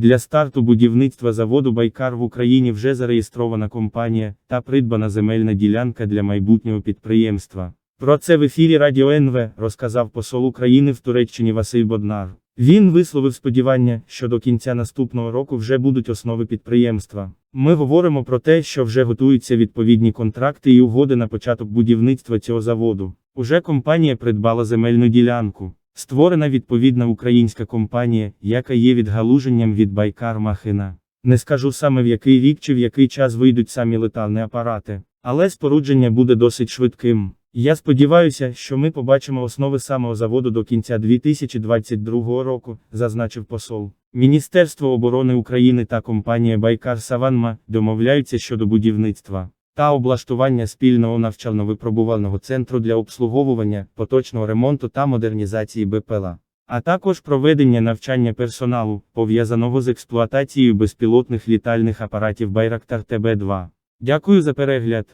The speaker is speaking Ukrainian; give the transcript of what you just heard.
Для старту будівництва заводу Байкар в Україні вже зареєстрована компанія та придбана земельна ділянка для майбутнього підприємства. Про це в ефірі Радіо НВ розказав посол України в Туреччині Василь Боднар. Він висловив сподівання, що до кінця наступного року вже будуть основи підприємства. Ми говоримо про те, що вже готуються відповідні контракти і угоди на початок будівництва цього заводу. Уже компанія придбала земельну ділянку. Створена відповідна українська компанія, яка є відгалуженням від Байкар Махина. Не скажу саме в який рік чи в який час вийдуть самі летальні апарати, але спорудження буде досить швидким. Я сподіваюся, що ми побачимо основи самого заводу до кінця 2022 року, зазначив посол. Міністерство оборони України та компанія Байкар Саванма домовляються щодо будівництва та облаштування спільного навчально-випробувального центру для обслуговування, поточного ремонту та модернізації БПЛА, а також проведення навчання персоналу, пов'язаного з експлуатацією безпілотних літальних апаратів Байрактар ТБ-2. Дякую за перегляд.